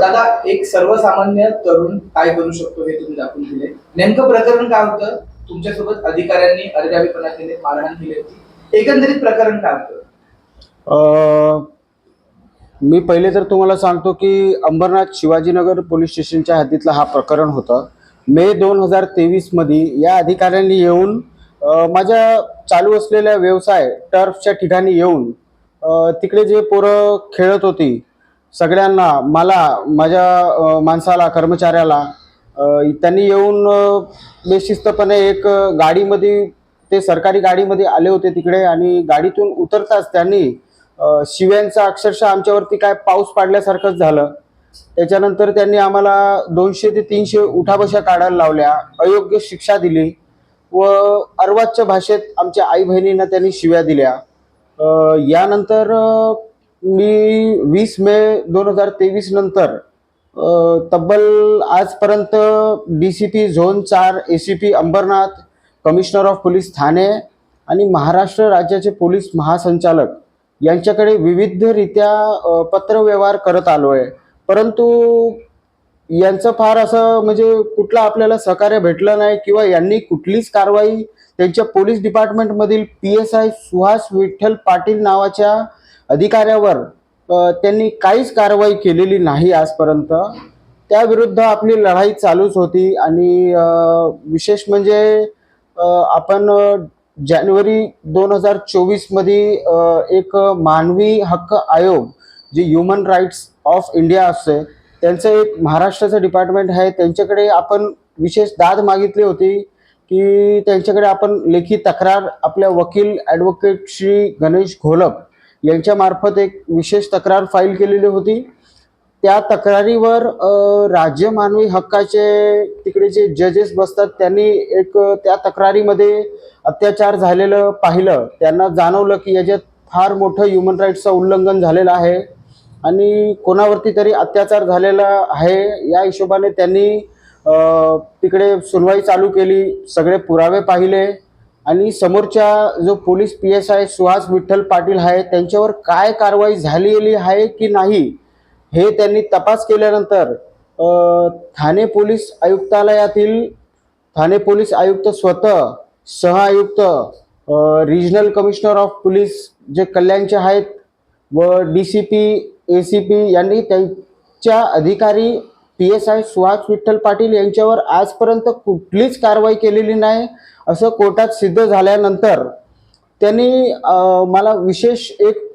दादा एक सर्वसामान्य तरुण काय करू शकतो हे तुम्ही दाखवून दिले. नेमकं प्रकरण काय होतं? तुमच्यासोबत अधिकाऱ्यांनी अर्ध्यावीपणा केले मारहाण केली होती. एकंदरीत प्रकरण काय होतं? मी पहिले तर तुम्हाला सांगतो की अंबरनाथ शिवाजीनगर पोलीस स्टेशनच्या हद्दीतलं हा प्रकरण होतं. मे दोन हजार तेवीसमध्ये या अधिकाऱ्यांनी येऊन माझ्या चालू असलेल्या व्यवसाय टर्फच्या ठिकाणी येऊन तिकडे जे पोरं खेळत होती सगळ्यांना मला माझ्या माणसाला कर्मचाऱ्याला त्यांनी येऊन बेशिस्तपणे एक गाडीमध्ये ते सरकारी गाडीमध्ये आले होते तिकडे आणि गाडीतून उतरताच त्यांनी शिव्यांचा अक्षरशः आमच्यावरती काय पाऊस पाडल्यासारखंच झालं. त्याच्यानंतर त्यांनी आम्हाला दोनशे ते तीनशे उठाबशा काढायला लावल्या अयोग्य शिक्षा दिली व अर्वाच्य भाषेत आमच्या आई बहिणींना त्यांनी शिव्या दिल्या. यानंतर मी वीस मे दोन हजार तेवीस नंतर तब्बल आजपर्यंत डी सी पी झोन चार A C P Ambarnath commissioner of police Thane आणि महाराष्ट्र राज्याचे पोलीस महासंचालक यांच्याकडे विविधरित्या पत्रव्यवहार करत आलो आहे परंतु यांचं फार असं म्हणजे कुठलं आपल्याला सहकार्य भेटलं नाही किंवा यांनी कुठलीच कारवाई त्यांच्या police डिपार्टमेंटमधील P S I Suhas Vitthal Patil नावाच्या अधिकाऱ्यावर त्यांनी काहीच कारवाई केलेली नाही आजपर्यंत. त्याविरुद्ध आपली लढाई चालूच होती आणि विशेष म्हणजे आपण जानेवारी दोन हजार चोवीसमध्ये एक मानवी हक्क आयोग जे ह्युमन राईट्स ऑफ इंडिया असते त्यांचं एक महाराष्ट्राचं डिपार्टमेंट आहे. त्यांच्याकडे आपण विशेष दाद मागितली होती की त्यांच्याकडे आपण लेखी तक्रार आपल्या वकील ॲडव्होकेट श्री गणेश घोलप यांच्यामार्फत एक विशेष तक्रार फाईल केलेली होती. त्या तक्रारीवर राज्य मानवी हक्काचे तिकडे जे जजेस बसतात त्यांनी एक त्या तक्रारीमध्ये अत्याचार झालेलं पाहिलं. त्यांना जाणवलं की याच्यात फार मोठं ह्युमन राईट्सचं उल्लंघन झालेलं आहे आणि कोणावरती तरी अत्याचार झालेला आहे. या हिशोबाने त्यांनी तिकडे सुनवाई चालू केली. सगळे पुरावे पाहिले. आणि समोरच्या जो police P S I Suhas Vitthal Patil आहे त्यांच्यावर काय कारवाई झालेली आहे की नाही हे त्यांनी तपास केल्यानंतर ठाणे पोलीस आयुक्तालयातील ठाणे पोलीस आयुक्त स्वतः सहआयुक्त रिजनल कमिशनर ऑफ पोलीस जे कल्याणचे आहेत व D C P A C P यांनी त्यांच्या अधिकारी P S I Suhas Vitthal Patil यांच्यावर आजपर्यंत कुठलीच कारवाई केलेली नाही. असं कोर्टात सिद्ध झाल्यानंतर त्यांनी मला विशेष एक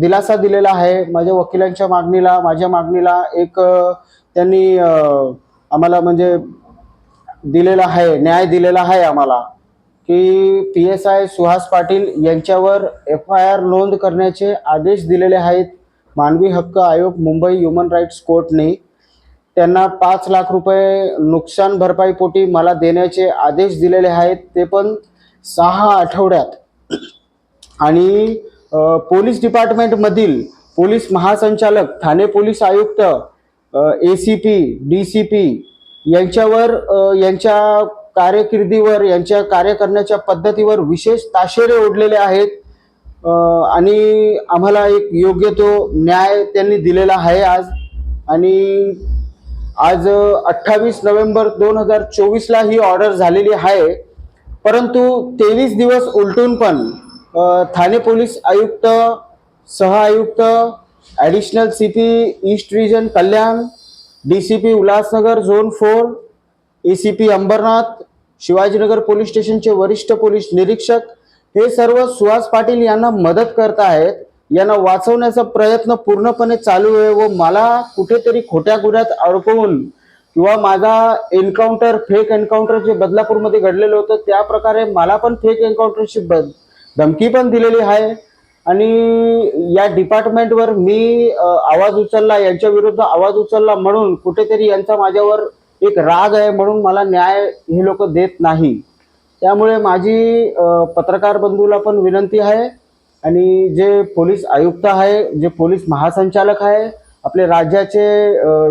दिलासा दिलेला आहे. माझ्या वकिलांच्या मागणीला माझ्या मागणीला एक त्यांनी आम्हाला म्हणजे दिलेला आहे न्याय दिलेला आहे आम्हाला की P S I Suhas Patil यांच्यावर एफ आय आर नोंद करण्याचे आदेश दिलेले आहेत. मानवी हक्क आयोग मुंबई ह्युमन राईट्स कोर्टने त्यांना पाच लाख रुपये नुकसान भरपाईपोटी मला देण्याचे आदेश दिलेले आहेत. ते पण सहा आठवड्यात. आणि पोलीस डिपार्टमेंटमधील पोलीस महासंचालक ठाणे पोलीस आयुक्त A C P D C P यांच्यावर यांच्या कार्यकिर्दीवर यांच्या कार्य करण्याच्या पद्धतीवर विशेष ताशेरे ओढलेले आहेत. आणि आम्हाला एक योग्य तो न्याय त्यांनी दिलेला आहे आज. आणि आज अठ्ठावीस नोव्हेंबर दोन हजार चोवीसला ही ऑर्डर झालेली आहे. परंतु तेवीस दिवस उलटून पण ठाणे पोलीस आयुक्त सहआयुक्त additional C P east region Kalyan D C P Ulhasnagar zone four A C P Ambarnath Shivajinagar police स्टेशनचे वरिष्ठ पोलीस निरीक्षक हे सर्व सुहास पाटील यांना मदत करत आहेत. यांना वाचवण्याचा प्रयत्न पूर्णपणे चालू आहे व मला कुठेतरी खोट्या गुन्ह्यात अडकवून किंवा माझा एन्काउंटर फेक एन्काउंटर जे बदलापूरमध्ये घडलेलं होतं त्या प्रकारे मला पण फेक एन्काउंटरची ब धमकी पण दिलेली आहे. आणि या डिपार्टमेंटवर मी आवाज उचलला यांच्या विरुद्ध आवाज उचलला म्हणून कुठेतरी यांचा माझ्यावर एक राग आहे म्हणून मला न्याय हे लोक देत नाही. त्यामुळे माझी पत्रकार बंधूला पण विनंती आहे. आणि जे पोलीस आयुक्त आहे जे पोलीस महासंचालक आहे आपले राज्याचे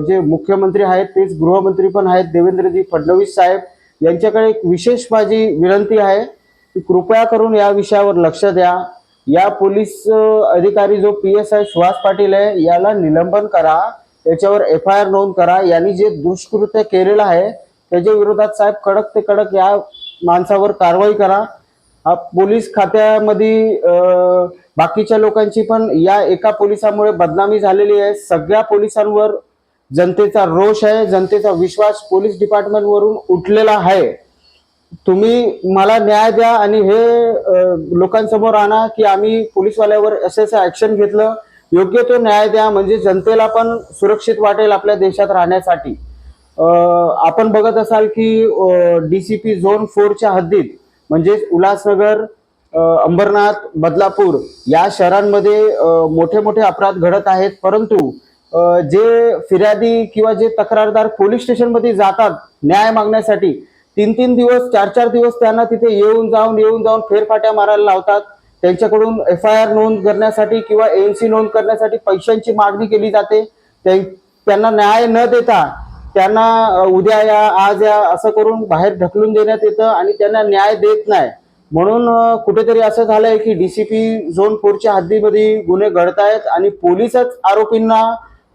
जे मुख्यमंत्री आहेत तेच गृहमंत्री पण आहेत देवेंद्रजी फडणवीस साहेब यांच्याकडे एक विशेष माझी विनंती आहे की कृपया करून या विषयावर लक्ष द्या. या पोलीस अधिकारी जो P S I Suhas Patil आहे याला निलंबन करा त्याच्यावर एफ आय आर नोंद करा. यांनी जे दुष्कृत्य केलेलं आहे त्याच्या विरोधात साहेब कडक ते कडक या माणसावर कारवाई करा. हा पोलीस खात्यामध्ये बाकीच्या लोकांची पण या एका पोलिसामुळे बदनामी झालेली आहे. सगळ्या पोलिसांवर जनतेचा रोष आहे जनतेचा विश्वास पोलीस डिपार्टमेंट वरून उठलेला आहे. तुम्ही मला न्याय द्या आणि हे लोकांसमोर आणा की आम्ही पोलीसवाल्यावर असं असं ऍक्शन घेतलं. योग्य तो न्याय द्या म्हणजे जनतेला पण सुरक्षित वाटेल आपल्या देशात राहण्यासाठी. आपण बघत असाल की डीसीपी झोन फोरच्या हद्दीत म्हणजेच उल्हासनगर अंबरनाथ बदलापूर या शहरांमध्ये मोठे मोठे अपराध घडत आहेत. परंतु जे फिर्यादी किंवा जे तक्रारदार पोलीस स्टेशनमध्ये जातात न्याय मागण्यासाठी तीन तीन दिवस चार चार दिवस त्यांना तिथे येऊन जाऊन येऊन जाऊन फेरफाट्या मारायला लावतात. त्यांच्याकडून एफ आय आर नोंद करण्यासाठी किंवा एनसी नोंद करण्यासाठी पैशांची मागणी केली जाते. त्यांना न्याय न देता त्यांना उद्या या आज या असं करून बाहेर ढकलून देण्यात येतं आणि त्यांना न्याय देत नाही. म्हणून कुठेतरी असं झालंय की डीसीपी झोन फोरच्या हद्दीमध्ये गुन्हे घडतायत आणि पोलीसच आरोपींना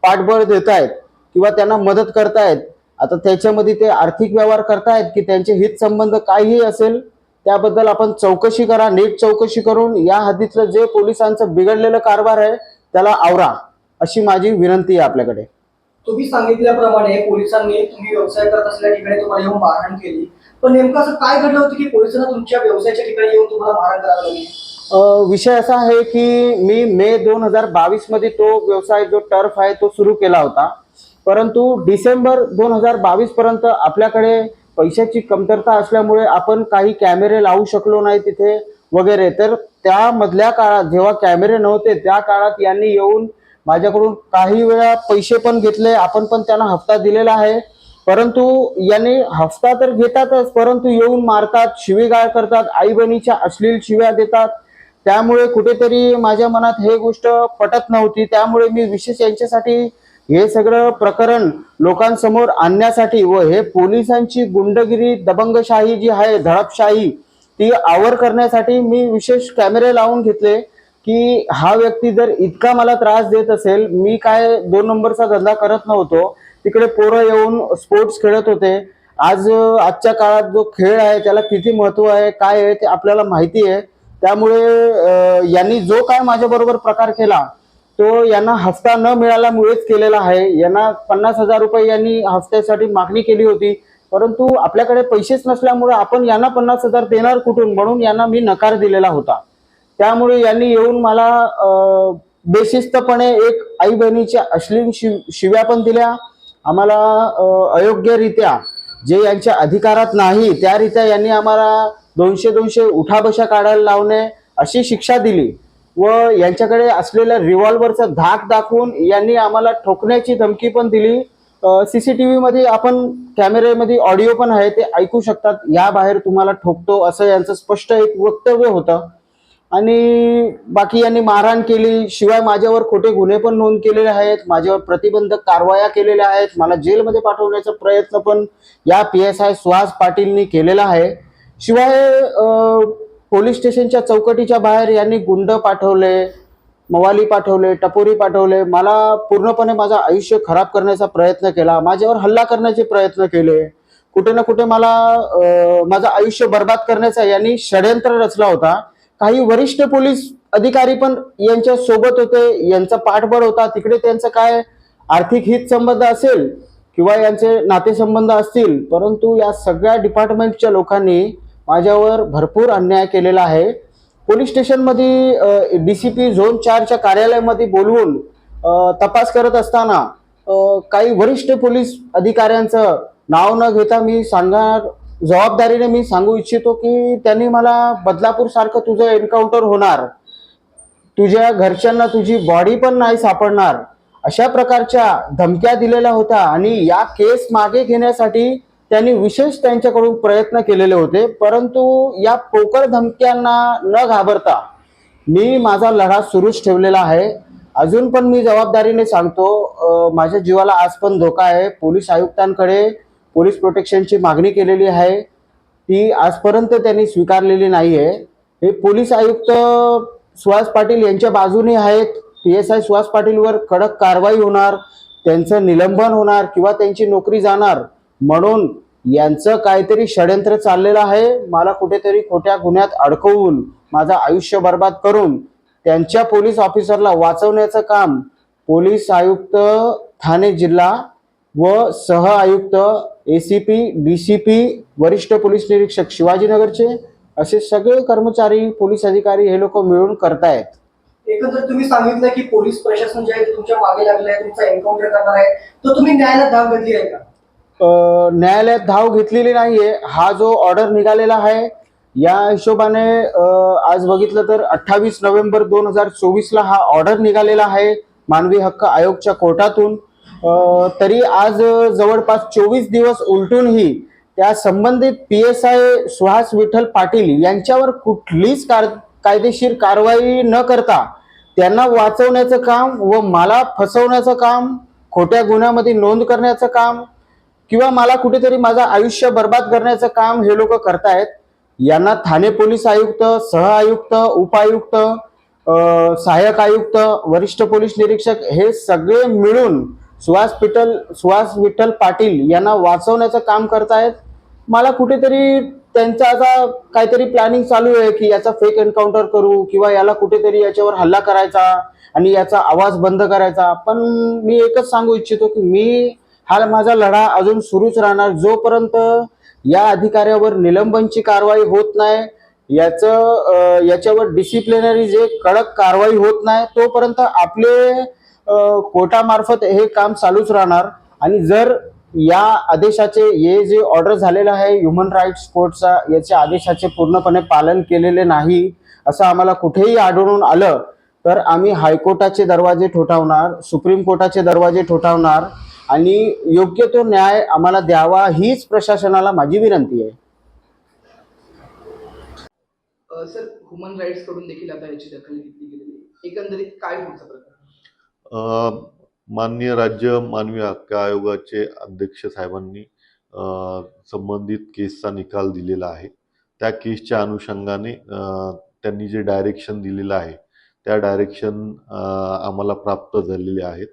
पाठबळ देत आहेत किंवा त्यांना मदत करतायत. आता त्याच्यामध्ये ते आर्थिक व्यवहार करतायत की त्यांचे हित संबंध काहीही असेल त्याबद्दल आपण चौकशी करा नीट चौकशी करून या हद्दीतलं जे पोलिसांचं बिघडलेलं कारभार आहे त्याला आवरा अशी माझी विनंती आहे आपल्याकडे. तुम्ही सांगितल्याप्रमाणे पोलिसांनी तुम्ही व्यवसाय करत असलेल्या ठिकाणी तुम्हाला येऊन मारहाण केली. पण नेमकं असं काय घडलं होतं की पोलिसांना तुमच्या व्यवसायाच्या ठिकाणी येऊन तुम्हाला मारहाण करावी लागली? विषय असा आहे की मी मे दोन हजार बावीसमध्ये तो व्यवसाय जो टर्फ आहे तो सुरू केला होता. परंतु डिसेंबर दोन हजार बावीस पर्यंत आपल्याकडे पैशाची कमतरता असल्यामुळे आपण काही कॅमेरे लावू शकलो नाही तिथे वगैरे. तर त्यामधल्या काळात जेव्हा कॅमेरे नव्हते त्या काळात यांनी येऊन माझ्याकडून काही वेळा पैसे पण घेतले आपण पण त्यांना हप्ता दिलेला आहे. परंतु यांनी हफ्ता तर घेतातच परंतु येऊन मारतात शिवीगाळ करतात आई बहिणीच्या अश्लील शिव्या देतात. त्यामुळे कुठेतरी माझ्या मनात हे गोष्ट पटत नव्हती. त्यामुळे मी विशेष यांच्यासाठी हे सगळं प्रकरण लोकांसमोर आणण्यासाठी व हे पोलिसांची गुंडगिरी दबंगशाही जी आहे धडपशाही ती आवर करण्यासाठी मी विशेष कॅमेरे लावून घेतले. की हा व्यक्ती जर इतका मला त्रास देत असेल मी काय दोन नंबरचा धंदा करत नव्हतो तिकडे पोरं येऊन स्पोर्ट्स खेळत होते. आज आजच्या काळात जो खेळ आहे त्याला किती महत्त्व आहे काय आहे ते आपल्याला माहिती आहे. त्यामुळे यांनी जो काय माझ्याबरोबर प्रकार केला तो यांना हफ्ता न मिळाल्यामुळेच केलेला आहे. यांना पन्नास हजार रुपये यांनी हफ्त्यासाठी मागणी केली होती. परंतु आपल्याकडे पैसेच नसल्यामुळे आपण यांना पन्नास हजार देणार कुठून? म्हणून यांना मी नकार दिलेला होता. त्यामुळे यांनी येऊन मला बेशिस्तपणे एक आई बहिणीच्या अश्लील शिव शिव्या पण दिल्या. आम्हाला अयोग्यरित्या जे यांच्या अधिकारात नाही त्यारित्या यांनी आम्हाला दोनशे दोनशे उठाबशा काढायला लावणे अशी शिक्षा दिली व यांच्याकडे असलेल्या रिव्हॉल्वरचा धाक दाखवून यांनी आम्हाला ठोकण्याची धमकी पण दिली. सी सी टी व्हीमध्ये आपण कॅमेऱ्यामध्ये ऑडिओ पण आहे ते ऐकू शकतात. या बाहेर तुम्हाला ठोकतो असं यांचं स्पष्ट एक वक्तव्य होतं. आणि बाकी यांनी मारहाण केली. शिवाय माझ्यावर खोटे गुन्हे पण नोंद केलेले आहेत. माझ्यावर प्रतिबंधक कारवाया केलेल्या आहेत. मला जेलमध्ये पाठवण्याचा प्रयत्न पण या पी एस आय सुहास पाटीलनी केलेला आहे. शिवाय पोलीस स्टेशनच्या चौकटीच्या बाहेर यांनी गुंड पाठवले मवाली पाठवले टपोरी पाठवले. मला पूर्णपणे माझं आयुष्य खराब करण्याचा प्रयत्न केला. माझ्यावर हल्ला करण्याचे प्रयत्न केले. कुठे ना कुठे मला माझं आयुष्य बर्बाद करण्याचा यांनी षडयंत्र रचला होता. काही वरिष्ठ पोलीस अधिकारी पण यांच्या सोबत होते यांचा पाठबळ होता. तिकडे त्यांचं काय आर्थिक हित संबंध असेल किंवा यांचे नातेसंबंध असतील परंतु या सगळ्या डिपार्टमेंटच्या लोकांनी माझ्यावर भरपूर अन्याय केलेला आहे. पोलीस स्टेशनमध्ये डी सी पी झोन चारच्या कार्यालयामध्ये बोलवून तपास करत असताना काही वरिष्ठ पोलीस अधिकाऱ्यांचं नाव न घेता मी सांगणार जबाबदारीने मी सांगू इच्छितो की त्यांनी मला बदलापूर सारखं तुझं एन्काउंटर होणार. तुझ्या घरच्यांना तुझी बॉडी पण नाही सापडणार. अशा प्रकारच्या धमक्या दिलेल्या होत्या आणि या केस मागे घेण्यासाठी त्यांनी विशेष त्यांच्याकडून प्रयत्न केलेले होते. परंतु या पोकळ धमक्यांना न घाबरता मी माझा लढा सुरूच ठेवलेला आहे. अजून पण मी जबाबदारीने सांगतो माझ्या जीवाला आज पण धोका आहे. पोलीस आयुक्तांकडे पोलीस प्रोटेक्शनची मागणी केलेली आहे. ती आजपर्यंत त्यांनी स्वीकारलेली नाही आहे हे पोलीस आयुक्त सुहास पाटील यांच्या बाजूने आहेत. पी एस आय सुहास पाटीलवर कडक कारवाई होणार त्यांचं निलंबन होणार किंवा त्यांची नोकरी जाणार म्हणून यांचं काहीतरी षडयंत्र चाललेलं आहे. मला कुठेतरी खोट्या गुन्ह्यात अडकवून माझं आयुष्य बर्बाद करून त्यांच्या पोलीस ऑफिसरला वाचवण्याचं काम पोलीस आयुक्त ठाणे जिल्हा व सह आयुक्त A C P D C P वरिष्ठ पोलीस निरीक्षक शिवाजीनगरचे असे सगळे कर्मचारी पोलीस अधिकारी हे लोक मिळून करतायत. एकंदर तुम्ही सांगितलं की पोलीस प्रशासन जे आहे ते तुमच्या मागे लागलं आहे तुमचा एन्काउंटर करणार आहे. तर तुम्ही न्यायालयात धाव घेतली आहे का? अ, न्यायालयात धाव घेतलेली नाहीये. हा जो ऑर्डर निघालेला आहे या हिशोबाने अ, आज बघितलं तर अठ्ठावीस नोव्हेंबर दोन हजार चोवीसला हा ऑर्डर निघालेला आहे मानवी हक्क आयोगच्या कोर्टातून. तरी आज जवळपास चोवीस दिवस उलटूनही त्या संबंधित P S I Suhas Vitthal Patil यांच्यावर कुठलीच कार कायदेशीर कारवाई न करता त्यांना वाचवण्याचं काम व मला फसवण्याचं काम खोट्या गुन्ह्यामध्ये नोंद करण्याचं काम किंवा मला कुठेतरी माझं आयुष्य बर्बाद करण्याचं काम हे लोक करतायत यांना ठाणे पोलीस आयुक्त सह आयुक्त उपायुक्त सहाय्यक आयुक्त वरिष्ठ पोलीस निरीक्षक हे सगळे मिळून सुहास पिटल सुहास विठ्ठल पाटील यांना वाचवण्याचं काम करतायत मला कुठेतरी त्यांचा आता काहीतरी प्लॅनिंग चालू आहे की याचा फेक एन्काउंटर करू किंवा याला कुठेतरी याच्यावर हल्ला करायचा आणि याचा आवाज बंद करायचा. पण मी एकच सांगू इच्छितो की मी हा माझा लढा अजून सुरूच राहणार. जोपर्यंत या अधिकाऱ्यावर निलंबनची कारवाई होत नाही याचं याच्यावर डिसिप्लिनरी जे कडक कारवाई होत नाही तोपर्यंत आपले कोर्टामार्फत हे काम चालूच राहणार. आणि जर या आदेशाचे हे जे ऑर्डर झालेलं आहे ह्युमन राईट्स कोर्टचा याच्या आदेशाचे पूर्णपणे पालन केलेले नाही असं आम्हाला कुठेही आढळून आलं तर आम्ही हायकोर्टाचे दरवाजे ठोठावणार सुप्रीम कोर्टाचे दरवाजे ठोठावणार आणि योग्य तो न्याय आम्हाला द्यावा हीच प्रशासनाला माझी विनंती आहे. सर ह्युमन राईट्सकडून देखील आता याची दखल घेतली गेलेली एकंदरीत काय पुढचा माननीय राज्य मानवी हक्क आयोगाचे अध्यक्ष साहेबांनी संबंधित केसचा निकाल दिलेला आहे. त्या केसच्या अनुषंगाने त्यांनी जे डायरेक्शन दिलेलं आहे त्या डायरेक्शन आम्हाला प्राप्त झालेले आहेत.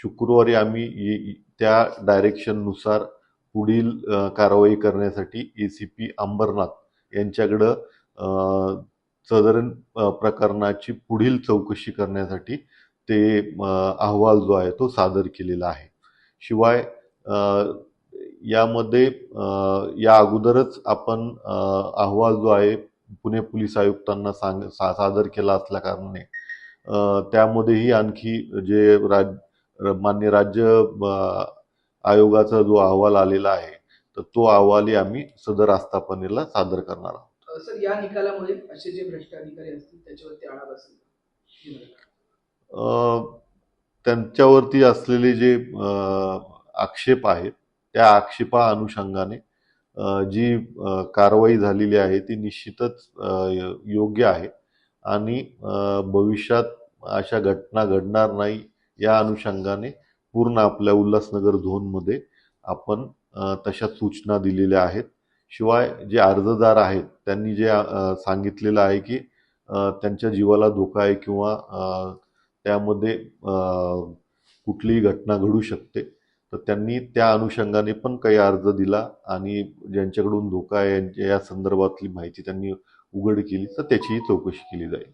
शुक्रवारी आम्ही त्या डायरेक्शननुसार पुढील कारवाई करण्यासाठी ए सी पी अंबरनाथ यांच्याकडं अ, प्रकरणाची पुढील चौकशी करण्यासाठी ते अहवाल जो आहे तो सादर केलेला आहे. शिवाय यामध्ये या अगोदरच आपण अहवाल जो आहे पुणे पोलीस आयुक्तांना सांग सा सादर केला असल्याकारणाने कारणाने त्यामध्येही आणखी जे राज मान्य राज्य आयोगाचा जो अहवाल आलेला आहे तर तो अहवालही आम्ही सदर आस्थापनेला सादर करणार आहोत. सर या निकालामध्ये असे जे भ्रष्ट अधिकारी असतील त्याच्यावरती आळा बसेल त्यांच्यावरती असलेले जे आक्षेप आहेत त्या आक्षेपा अनुषंगाने जी कारवाई झालेली आहे ती निश्चितच य- योग्य आहे. आणि भविष्यात अशा घटना घडणार नाही या अनुषंगाने पूर्ण आपल्या उल्हासनगर झोनमध्ये आपण तशा सूचना दिलेल्या आहेत. शिवाय जे अर्जदार आहेत त्यांनी जे सांगितलेलं आहे की त्यांच्या जीवाला धोका आहे किंवा त्यामध्ये कुठलीही घटना घडू शकते. तर त्यांनी त्या अनुषंगाने पण काही अर्ज दिला आणि ज्यांच्याकडून धोका आहे यांच्या- या संदर्भातली माहिती त्यांनी उघड केली. तर त्याचीही चौकशी केली जाईल.